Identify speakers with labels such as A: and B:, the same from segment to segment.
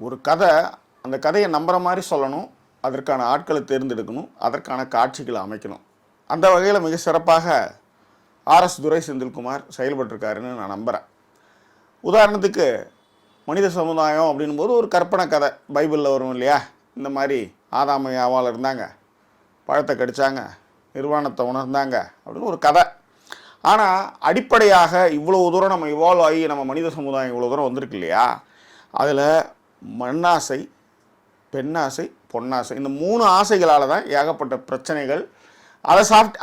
A: ஒரு கதை அந்த கதையை நம்புகிற மாதிரி சொல்லணும் அதற்கான ஆட்களை தேர்ந்தெடுக்கணும் அதற்கான காட்சிகளை அமைக்கணும். அந்த வகையில் மிக சிறப்பாக ஆர்எஸ் துரை செந்தில்குமார் செயல்பட்டிருக்காருன்னு நான் நம்புகிறேன் உதாரணத்துக்கு மனித சமுதாயம் அப்படின்னும் போது ஒரு கற்பனை கதை. பைபிளில் வரும் இல்லையா? இந்த மாதிரி ஆதாம யாவால் இருந்தாங்க பழத்தை கடித்தாங்க நிர்வாணத்தை உணர்ந்தாங்க அப்படின்னு ஒரு கதை. ஆனால் அடிப்படையாக இவ்வளோ தூரம் நம்ம இவால்வ் ஆகி நம்ம மனித சமுதாயம் இவ்வளோ தூரம் வந்திருக்கு இல்லையா? அதில் மண்ணாசை பெண்ணாசை பொன்னாசை இந்த மூணு ஆசைகளால் தான் ஏகப்பட்ட பிரச்சனைகள். அதை சாஃப்ட்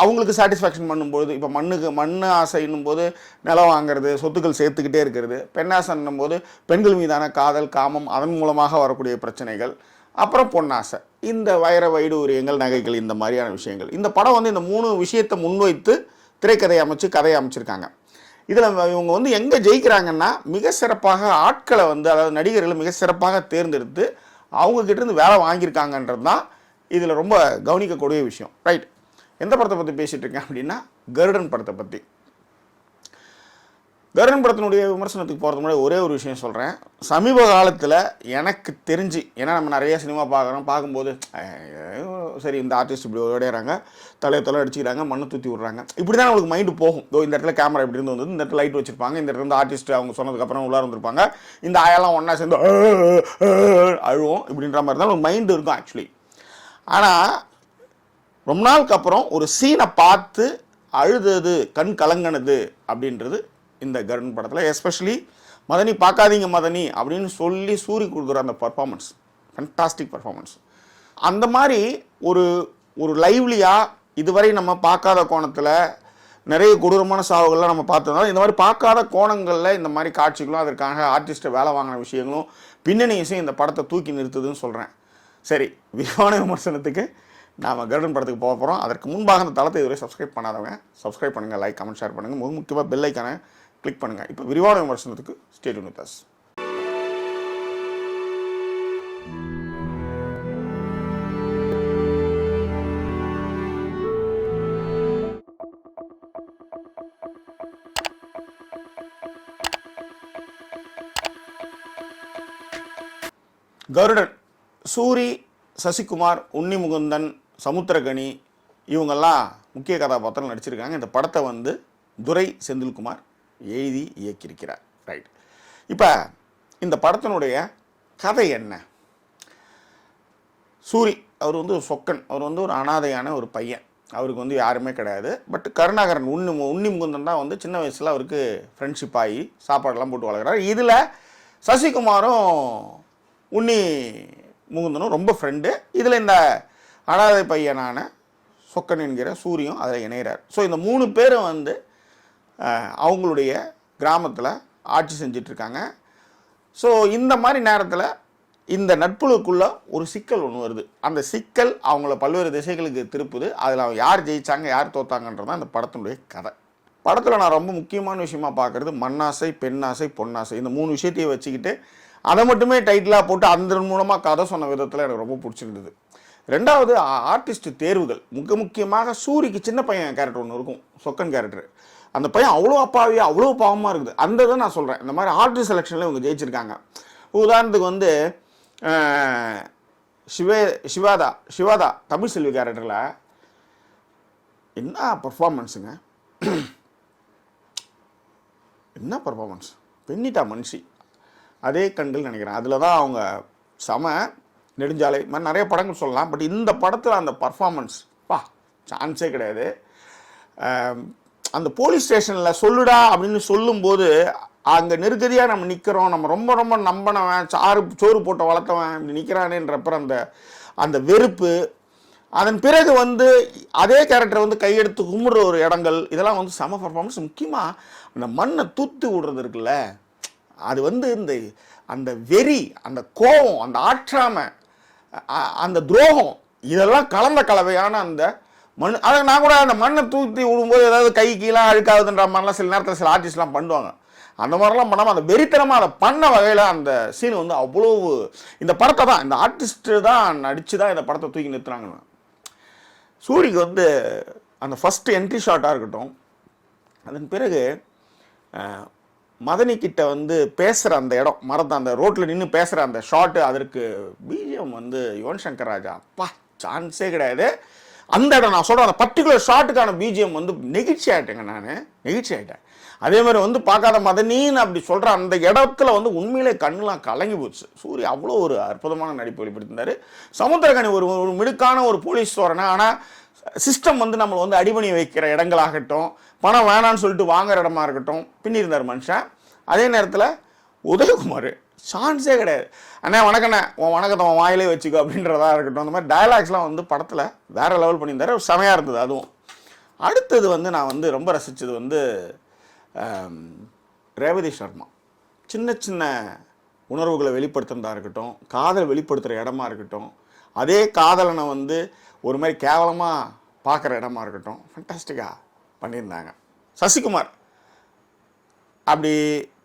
A: அவங்களுக்கு சாட்டிஸ்ஃபேக்ஷன் பண்ணும்போது இப்போ மண்ணுக்கு மண் ஆசைன்னும் போது நிலம் வாங்குறது சொத்துக்கள் சேர்த்துக்கிட்டே இருக்கிறது. பெண்ணாசைன்னும் போது பெண்கள் மீதான காதல் காமம் அதன் மூலமாக வரக்கூடிய பிரச்சனைகள். அப்புறம் பொன்னாசை. இந்த வைர வைடூரியங்கள் நகைகள் இந்த மாதிரியான விஷயங்கள். இந்த படம் வந்து இந்த மூணு விஷயத்தை முன்வைத்து திரைக்கதை அமைச்சு கதையை அமைச்சிருக்காங்க. இதில் இவங்க வந்து எங்கே ஜெயிக்கிறாங்கன்னா மிக சிறப்பாக ஆட்களை வந்து அதாவது நடிகர்களை மிக சிறப்பாக தேர்ந்தெடுத்து அவங்க வேலை வாங்கியிருக்காங்கன்றது தான் இதில் ரொம்ப கவனிக்கக்கூடிய விஷயம். ரைட் எந்த படத்தை பற்றி பேசிகிட்டு இருக்கேன் அப்படின்னா கருடன் படத்தை பற்றி கருண் படத்தினுடைய விமர்சனத்துக்கு போகிறது முன்னாடி ஒரே ஒரு விஷயம் சொல்கிறேன் சமீப காலத்தில் எனக்கு தெரிஞ்சு ஏன்னா நம்ம நிறைய சினிமா பார்க்குறோம் பார்க்கும்போது சரி இந்த ஆர்டிஸ்ட் இப்படி விளையாடுறாங்க தலையை தலை அடிச்சுக்கிறாங்க மண்ணை தூத்தி விட்றாங்க. இப்படி தான் நம்மளுக்கு மைண்டு போகும். இதோ இந்த இடத்துல கேமரா இப்படி இருந்து வந்தது இந்த இடத்துல லைட் வச்சிருப்பாங்க இந்த இடத்துல இருந்து ஆர்டிஸ்ட் அவங்க சொன்னதுக்கப்புறம் உள்ளார வந்திருப்பாங்க இந்த ஆயெல்லாம் ஒன்றா சேர்ந்து அழுவோம் இப்படின்ற மாதிரி தான் ஒரு மைண்டு இருக்கும் ஆக்சுவலி ஆனால் ரொம்ப நாளுக்கு அப்புறம் ஒரு சீனை பார்த்து அழுதது கண் கலங்கினது அப்படின்றது இந்த கருண் படத்தில் எஸ்பெஷலி மதனி பார்க்காதீங்க மதனி அப்படின்னு சொல்லி சூரி கொடுக்குற அந்த பர்ஃபார்மன்ஸ் ஃபண்டாஸ்டிக் பர்ஃபார்மன்ஸ் அந்த மாதிரி ஒரு ஒரு லைவ்லியாக இதுவரை நம்ம பார்க்காத கோணத்தில் நிறைய கொடூரமான சாவுகள்லாம் நம்ம பார்த்ததுனால இந்த மாதிரி பார்க்காத கோணங்களில் இந்த மாதிரி காட்சிகளும் அதற்காக ஆர்டிஸ்ட்டை வேலை வாங்கின விஷயங்களும் பின்னணி இசையும் இந்த படத்தை தூக்கி நிறுத்துதுன்னு சொல்கிறேன் சரி விரிவான விமர்சனத்துக்கு நாம் கருடன் படத்துக்கு போக போகிறோம் அதற்கு முன்பாக அந்த தளத்தை இதுவரை சப்ஸ்கிரைப் பண்ணாதவங்க சப்ஸ்கிரைப் பண்ணுங்கள் லைக் கமெண்ட் ஷேர் பண்ணுங்கள் முக்கியமாக பெல் ஐக்கான கிளிக் பண்ணுங்கள் இப்போ விரிவான விமர்சனத்துக்கு stay with us Garudan Soori Sasikumar Unnimukundan Samuthirakani இவங்கெல்லாம் முக்கிய கதாபாத்திரம் நடிச்சிருக்காங்க. இந்த படத்தை வந்து துரை செந்தில்குமார் எழுதி இயக்கியிருக்கிறார். ரைட் இப்போ இந்த படத்தினுடைய கதை என்ன? சூரி அவர் வந்து ஒரு சொக்கன். அவர் வந்து ஒரு அனாதையான ஒரு பையன். அவருக்கு வந்து யாருமே கிடையாது. பட் கருணாகரன் உண்ணி உண்ணி முகுந்தன் தான் வந்து சின்ன வயசில் அவருக்கு ஃப்ரெண்ட்ஷிப் ஆகி சாப்பாடெல்லாம் போட்டு வளர்க்குறாரு. இதில் சசிகுமாரும் உன்னி முகுந்தனும் ரொம்ப ஃப்ரெண்டு இதில் இந்த அனாதை பையனான சொக்கன் என்கிற சூரியும் அதில் இணைகிறார். ஸோ இந்த மூணு பேரும் வந்து அவங்களுடைய கிராமத்தில் ஆட்சி செஞ்சிட்ருக்காங்க. ஸோ இந்த மாதிரி நேரத்தில் இந்த நட்புழுக்குள்ளே ஒரு சிக்கல் ஒன்று வருது. அந்த சிக்கல் அவங்கள பல்வேறு திசைகளுக்கு திருப்புது. அதில் அவங்க யார் ஜெயித்தாங்க யார் தோத்தாங்கன்றது தான் இந்த படத்தினுடைய கதை. படத்தில் நான் ரொம்ப முக்கியமான விஷயமா பார்க்குறது மண்ணாசை பெண்ணாசை பொன்னாசை. இந்த மூணு விஷயத்தையும் வச்சுக்கிட்டு அதை மட்டுமே டைட்டிலாக போட்டு அந்த மூலமாக கதை சொன்ன விதத்தில் எனக்கு ரொம்ப பிடிச்சிருந்தது. ரெண்டாவது ஆர்டிஸ்ட் தேர்வுகள். மிக முக்கியமாக சூரிக்கு சின்ன பையன் கேரக்டர் ஒன்று இருக்கும். சொக்கன் கேரக்டர். அந்த பையன் அவ்வளோ அப்பாவியா அவ்வளோ பாவமாக இருக்குது. அந்த இதை நான் சொல்கிறேன் இந்த மாதிரி ஆர்டிஸ்ட் செலெக்ஷனில் இவங்க ஜெயிச்சிருக்காங்க. உதாரணத்துக்கு வந்து சிவே சிவாதா சிவாதா தமிழ் செல்வி கேரக்டரில் என்ன பர்ஃபார்மன்ஸுங்க என்ன பர்ஃபார்மன்ஸ் பெண்ணிட்டா மனுஷி. அதே கண்கள் நினைக்கிறேன். அதில் தான் அவங்க சம நெடுஞ்சாலை. இது மாதிரி நிறைய படங்கள் சொல்லலாம். பட் இந்த படத்தில் அந்த பர்ஃபார்மன்ஸ் பா சான்ஸே கிடையாது. அந்த போலீஸ் ஸ்டேஷனில் சொல்லுடா அப்படின்னு சொல்லும்போது அங்கே நெருக்கடியாக நம்ம நிற்கிறோம் நம்ம ரொம்ப ரொம்ப நம்பினவன் சாறு சோறு போட்ட வளர்த்தவன் இப்படி நிற்கிறானேன்றப்ப அந்த அந்த வெறுப்பு. அதன் பிறகு வந்து அதே கேரக்டரை வந்து கையெடுத்து கும்பிடுற ஒரு இடங்கள் இதெல்லாம் வந்து சம பர்ஃபார்மன்ஸ் முக்கியமாக அந்த மண்ணை தூத்து விடுறது இருக்குல்ல. அது வந்து இந்த அந்த வெறி அந்த கோபம் அந்த ஆற்றாமை அந்த துரோகம் இதெல்லாம் கலந்த கலவையான அந்த மண் அதை நான் கூட அந்த மண்ணை தூத்தி விடும்போது ஏதாவது கை கீழே அழுக்காதுன்ற மாதிரிலாம் சில நேரத்தில் சில ஆர்டிஸ்ட்லாம் பண்ணுவாங்க. அந்த மாதிரிலாம் பண்ணாமல் அந்த வெறித்தனமாக அதை பண்ண வகையில் அந்த சீன் வந்து அவ்வளோ இந்த படத்தை தான் இந்த ஆர்டிஸ்ட்டு தான் நடித்து தான் இந்த படத்தை தூக்கி நிறுத்துறாங்க சூரிக்கு வந்து அந்த ஃபஸ்ட்டு என்ட்ரி ஷாட்டாக இருக்கட்டும் அதன் பிறகு மதனிக்கிட்ட வந்து பேசுகிற அந்த இடம் மரத்தை அந்த ரோட்டில் நின்று பேசுகிற அந்த ஷாட்டு அதற்கு பிஜிஎம் வந்து யுவன் சங்கர் ராஜா அப்பா சான்ஸே கிடையாது. அந்த இடம் நான் சொல்கிறேன் அந்த பர்டிகுலர் ஷாட்டுக்கான பிஜிஎம் வந்து நெகிழ்ச்சி ஆகிட்டேங்க நான். நெகிழ்ச்சி ஆகிட்டேன் அதே மாதிரி வந்து பார்க்காத மதனின்னு அப்படி சொல்கிற அந்த இடத்துல வந்து உண்மையிலே கண்ணுலாம் கலங்கி போச்சு. சூரிய அவ்வளோ ஒரு அற்புதமான நடிப்பு வெளிப்படுத்தியிருந்தார் சமுத்திரகனி ஒரு ஒரு மிடுக்கான ஒரு போலீஸ் தோரணை. ஆனால் சிஸ்டம் வந்து நம்மளை வந்து அடிபணி வைக்கிற இடங்களாகட்டும் பணம் வேணான்னு சொல்லிட்டு வாங்குற இடமா இருக்கட்டும் பின்னிருந்தார் மனுஷன். அதே நேரத்தில் உதயகுமார். சான்ஸே கிடையாது. அண்ணே வணக்கண்ணே உன் வணக்கத்தை உன் வாயிலே வச்சுக்கோ அப்படின்றதா இருக்கட்டும். அந்த மாதிரி டயலாக்ஸ்லாம் வந்து படத்தில் வேறு லெவல் பண்ணியிருந்தாரு. செமையாக இருந்தது அதுவும். அடுத்தது வந்து நான் வந்து ரொம்ப ரசித்தது வந்து ரேவதி சர்மா. சின்ன சின்ன உணர்வுகளை வெளிப்படுத்துறதா இருக்கட்டும் காதல் வெளிப்படுத்துகிற இடமா இருக்கட்டும் அதே காதலனை வந்து ஒரு மாதிரி கேவலமாக பார்க்குற இடமா இருக்கட்டும் ஃபண்டாஸ்டிக்காக பண்ணியிருந்தாங்க. சசிகுமார். அப்படி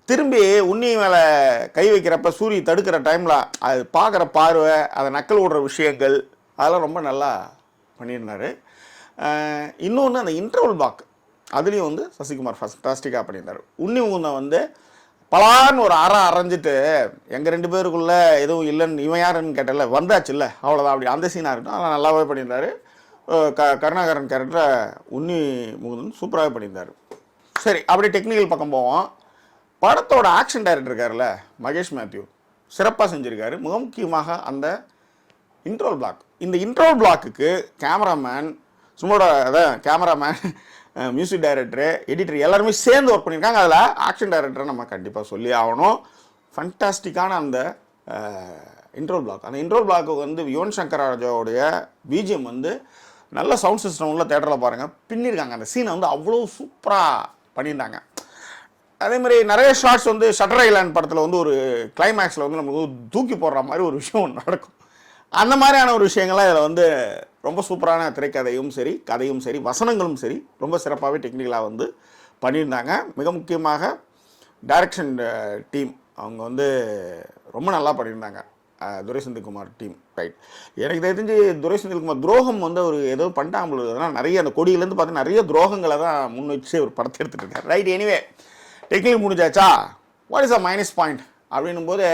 A: திரும்பி உன்னி மேலே கை வைக்கிறப்ப சூரிய தடுக்கிற டைமில் அது பார்க்குற பார்வை அதை நக்கல் விடுற விஷயங்கள் அதெல்லாம் ரொம்ப நல்லா பண்ணியிருந்தாரு. இன்னொன்று அந்த இன்டர்வல் பாக் அதுலேயும் வந்து சசிகுமார் ஃபஸ்டாஸ்டிக்காக பண்ணியிருந்தார். உன்னி முகுந்தன் வந்து பலான்னு ஒரு அறம் அரைஞ்சிட்டு எங்கள் ரெண்டு பேருக்குள்ளே எதுவும் இல்லைன்னு இவன் யாருன்னு கேட்டல வந்தாச்சு இல்லை அவ்வளோதான் அப்படி அந்த சீனாக இருக்கட்டும் அதெல்லாம் நல்லாவே பண்ணியிருந்தாரு. க கருணாகரன் கேரக்டரை உன்னி முகுந்தன் சூப்பராகவே பண்ணியிருந்தார். சரி அப்படி டெக்னிக்கல் பக்கம் போவோம். படத்தோட ஆக்ஷன் டைரக்டர் இருக்கார்ல மகேஷ் மேத்யூ. சிறப்பாக செஞ்சுருக்காரு. மிக முக்கியமாக அந்த இன்ட்ரோல் பிளாக் இந்த இன்ட்ரோல் பிளாக்குக்கு கேமராமேன் சும்மாட அதான் கேமராமேன் மியூசிக் டைரக்டரு எடிட்டர் எல்லாருமே சேர்ந்து ஒர்க் பண்ணியிருக்காங்க அதில் ஆக்ஷன் டைரக்டரை நம்ம கண்டிப்பாக சொல்லி ஆகணும். ஃபண்டாஸ்டிக்கான அந்த இன்ட்ரோல் பிளாக் அந்த இன்ட்ரோல் பிளாக்கு வந்து யுவன் சங்கர் ராஜாவுடைய பிஜிஎம் வந்து நல்ல சவுண்ட் சிஸ்டம் உள்ள தேட்டரில் பாருங்கள் பின்னிருக்காங்க. அந்த சீனை வந்து அவ்வளோ சூப்பராக பண்ணியிருந்தாங்க. அதே மாதிரி நிறைய ஷார்ட்ஸ் வந்து ஷட்டர் ஐலாண்ட் படத்தில் வந்து ஒரு கிளைமேக்ஸில் வந்து நமக்கு தூக்கி போடுற மாதிரி ஒரு விஷயம் ஒன்று நடக்கும். அந்த மாதிரியான ஒரு விஷயங்கள்லாம் இதில் வந்து ரொம்ப சூப்பரான திரைக்கதையும் சரி கதையும் சரி வசனங்களும் சரி ரொம்ப சிறப்பாகவே டெக்னிக்கலாக வந்து பண்ணியிருந்தாங்க. மிக முக்கியமாக டைரக்ஷன் டீம் அவங்க வந்து ரொம்ப நல்லா பண்ணியிருந்தாங்க. அஹ், துரை செந்தில்குமார் டீம் ரைட் எனக்கு தெரிஞ்சு துரை செந்தில்குமார் துரோகம் வந்து அவர் ஏதோ பண்ணிட்டாங்க அதனால் நிறைய அந்த கொடியிலேருந்து பார்த்தீங்கன்னா நிறைய துரோகங்களை தான் முன் வச்சு ஒரு படத்தை எடுத்துகிட்டு இருக்காரு. Right anyway technique முடிஞ்சாச்சா? What is a minus point அப்படின்னும் போது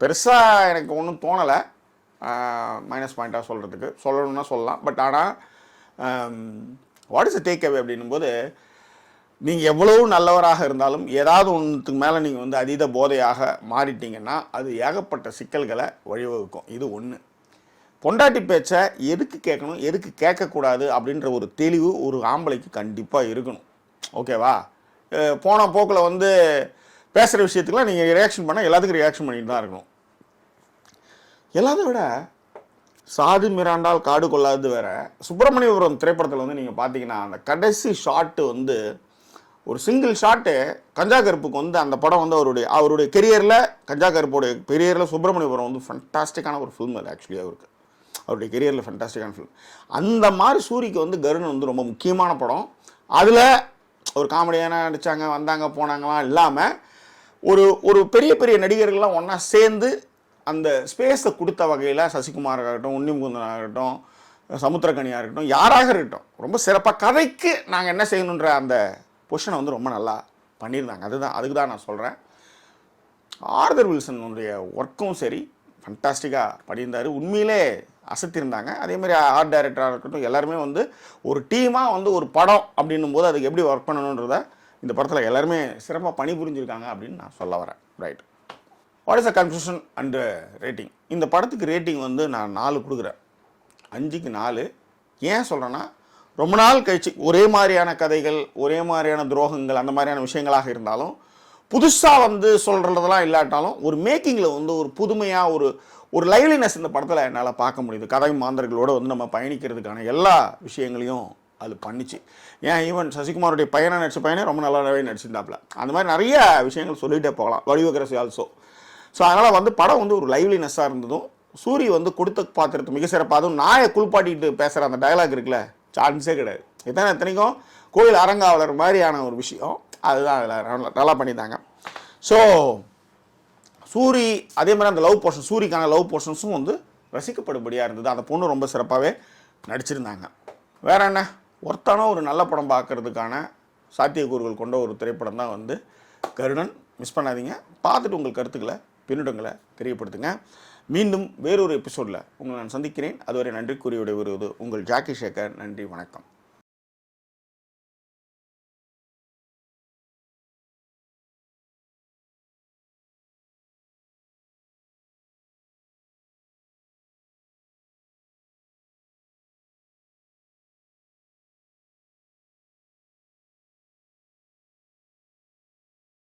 A: பெருசாக எனக்கு ஒன்றும் தோணலை. மைனஸ் பாயிண்ட்டாக சொல்கிறதுக்கு சொல்லணும்னா சொல்லலாம். பட் ஆனால் what is a take away அப்படின்னும்போது நீங்கள் எவ்வளவு நல்லவராக இருந்தாலும் ஏதாவது ஒன்றுத்துக்கு மேலே நீங்கள் வந்து அதீத போதையாக மாறிட்டீங்கன்னா அது ஏகப்பட்ட சிக்கல்களை வழிவகுக்கும். இது ஒன்று பொண்டாட்டி பேச்சை எதுக்கு கேட்கணும்? எதுக்கு கேட்கக்கூடாது? அப்படின்ற ஒரு தெளிவு ஒரு ஆம்பளைக்கு கண்டிப்பாக இருக்கணும். ஓகேவா? போன போக்கில் வந்து பேசுகிற விஷயத்துக்குலாம் நீங்கள் ரியாக்ஷன் பண்ணால் எல்லாத்துக்கும் ரியாக்ஷன் பண்ணிட்டு தான் இருக்கணும். எல்லாத்தை விட சாது மிராண்டால் காடு கொள்ளாதது வேற. சுப்பிரமணியபுரம் திரைப்படத்தில் வந்து நீங்கள் பார்த்தீங்கன்னா அந்த கடைசி ஷாட்டு வந்து ஒரு சிங்கிள் ஷாட்டு கஞ்சா கருப்புக்கு வந்து அந்த படம் வந்து அவருடைய அவருடைய கெரியரில் கஞ்சா கருப்புடைய கெரியரில் சுப்பிரமணியபுரம் வந்து ஃபண்டாஸ்டிக்கான ஒரு ஃபில்ம் அது ஆக்சுவலி அவருக்கு. அவருடைய கெரியரில் ஃபண்டாஸ்டிக்கான ஃபில்ம் அந்த மாதிரி சூரிக்கு வந்து கருண் வந்து ரொம்ப முக்கியமான படம். அதில் ஒரு காமெடியான நடித்தாங்க வந்தாங்க போனாங்களாம் இல்லாமல் ஒரு ஒரு பெரிய பெரிய நடிகர்கள்லாம் ஒன்றா சேர்ந்து அந்த ஸ்பேஸை கொடுத்த வகையில் சசிகுமார் ஆகட்டும் உன்னிமுகுந்தன் ஆகட்டும் சமுத்திரக்கனியாக இருக்கட்டும் யாராக இருக்கட்டும் ரொம்ப சிறப்பாக கதைக்கு நாங்கள் என்ன செய்யணுன்ற அந்த பொஷனை வந்து ரொம்ப நல்லா பண்ணியிருந்தாங்க. அதுதான் அதுக்கு தான் நான் சொல்கிறேன் ஆர்தர் வில்சனுடைய ஒர்க்கும் சரி ஃபண்டாஸ்டிக்காக பண்ணியிருந்தார். உண்மையிலே அசத்திருந்தாங்க. அதே மாதிரி ஆர்ட் டைரக்டராக இருக்கட்டும் எல்லாருமே வந்து ஒரு டீமாக வந்து ஒரு படம் அப்படின்னும் போது அதுக்கு எப்படி ஒர்க் பண்ணணுன்றத இந்த படத்தில் எல்லாருமே சிறப்பாக பணிபுரிஞ்சிருக்காங்க அப்படின்னு நான் சொல்ல வரேன். Right what is a conclusion and rating இந்த படத்துக்கு ரேட்டிங் வந்து நான் நாலு கொடுக்குறேன். அஞ்சுக்கு நாலு. ஏன் சொல்கிறேன்னா ரொம்ப நாள் கழிச்சு ஒரே மாதிரியான கதைகள் ஒரே மாதிரியான துரோகங்கள் அந்த மாதிரியான விஷயங்களாக இருந்தாலும் புதுசாக வந்து சொல்கிறதெல்லாம் இல்லாட்டாலும் ஒரு மேக்கிங்கில் வந்து ஒரு புதுமையாக ஒரு ஒரு லைவ்லினஸ் இந்த படத்தில் என்னால் பார்க்க முடியுது. கதை மாந்தர்களோடு வந்து நம்ம பயணிக்கிறதுக்கான எல்லா விஷயங்களையும் அது பண்ணிச்சு. ஏன் ஈவன் சசிகுமாருடைய பையனை நடித்த பையனே ரொம்ப நல்லாவே நடிச்சிருந்தாப்புல. அந்த மாதிரி நிறைய விஷயங்கள் சொல்லிகிட்டே போகலாம். வடிவகரசி ஆல்சோ ஸோ அதனால் வந்து படம் வந்து ஒரு லைவ்லினஸ்ஸாக இருந்ததும் சூரி வந்து கொடுத்த பாத்திரத்தை மிக சிறப்பாக அதுவும் நாயை குளிப்பாட்டிட்டு பேசுகிற அந்த டயலாக் இருக்குல்ல சான்ஸே கிடையாது. எத்தனை இத்தனைக்கும் கோயில் அரங்காவலர் மாதிரியான ஒரு விஷயம் அதுதான் அதில் நல்லா பண்ணியிருந்தாங்க. ஸோ சூரி அதே மாதிரி அந்த லவ் போர்ஷன் சூரிக்கான லவ் போர்ஷன்ஸும் வந்து ரசிக்கப்படும்படியாக இருந்தது. அந்த பொண்ணு ரொம்ப சிறப்பாகவே நடிச்சிருந்தாங்க. வேற என்ன? ஒருத்தான ஒரு நல்ல படம் பார்க்கறதுக்கான சாத்தியக்கூறுகள் கொண்ட ஒரு திரைப்படம் தான் வந்து கருடன் மிஸ் பண்ணாதீங்க. பார்த்துட்டு உங்கள் கருத்துக்களை பின்னிடங்களை தெரியப்படுத்துங்க. மீண்டும் வேறொரு எபிசோடில் உங்களை நான் சந்திக்கிறேன். அதுவரை நன்றி கூறி விடைபெறுவது உங்கள் ஜாக்கி சேகர். நன்றி வணக்கம்.